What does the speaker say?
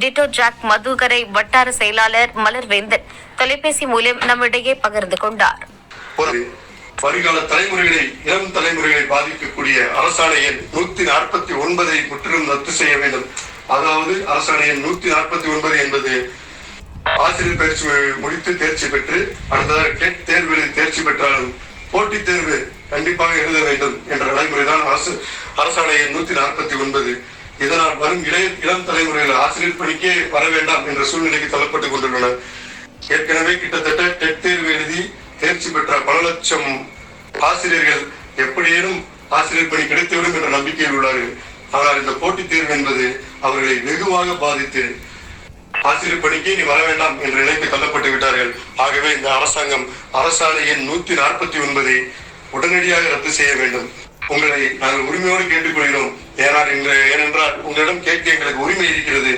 Tito jack மதுகரை வட்டார செயலாளர் மலர்வேந்தன் தொலைபேசி மூலம் நம்மிடையே பகிர்ந்து கொண்டார். வருங்கால தலைமுறைகளை இளம் தலைமுறைகளை பாதிக்கக்கூடிய அரசாணை எண் நூத்தி நாற்பத்தி ஒன்பதை முற்றிலும் ரத்து செய்ய வேண்டும். அதாவது அரசாணை எண் நூத்தி நாற்பத்தி ஒன்பது என்பது ஆசிரியர் பயிற்சி முடித்து தேர்ச்சி பெற்று அடுத்ததாக டெட் தேர்வுகளில் தேர்ச்சி பெற்றாலும் போட்டித் தேர்வு கண்டிப்பாக எழுத வேண்டும் என்ற நடைமுறைதான் அரசு அரசாணை எண் நூத்தி நாற்பத்தி ஒன்பது. இதனால் வரும் இளைய இளம் தலைமுறைகள் ஆசிரியர் பணிக்கே வர வேண்டாம் என்ற சூழ்நிலைக்கு தள்ளப்பட்டுக் கொண்டுள்ளனர். ஏற்கனவே கிட்டத்தட்ட டெட் தேர்வு எழுதி தேர்ச்சி பெற்ற பல லட்சம் ஆசிரியர்கள் எப்படியேனும் ஆசிரியர் பணி கிடைத்துவிடும் என்ற நம்பிக்கையில் உள்ளார்கள். ஆனால் இந்த போட்டித் தேர்வு என்பது அவர்களை வெகுவாக பாதித்து ஆசிரியர் பணிக்கு நீ வர வேண்டாம் என்ற நிலைக்கு தள்ளப்பட்டு விட்டார்கள். ஆகவே இந்த அரசாங்கம் அரசாணை எண் நூத்தி நாற்பத்தி ஒன்பதை உடனடியாக ரத்து செய்ய வேண்டும். உங்களை நாங்கள் உரிமையோடு கேட்டுக்கொள்கிறோம். ஏனால் இன்று ஏனென்றால் உங்களிடம் கேட்க எங்களுக்கு உரிமை இருக்கிறது.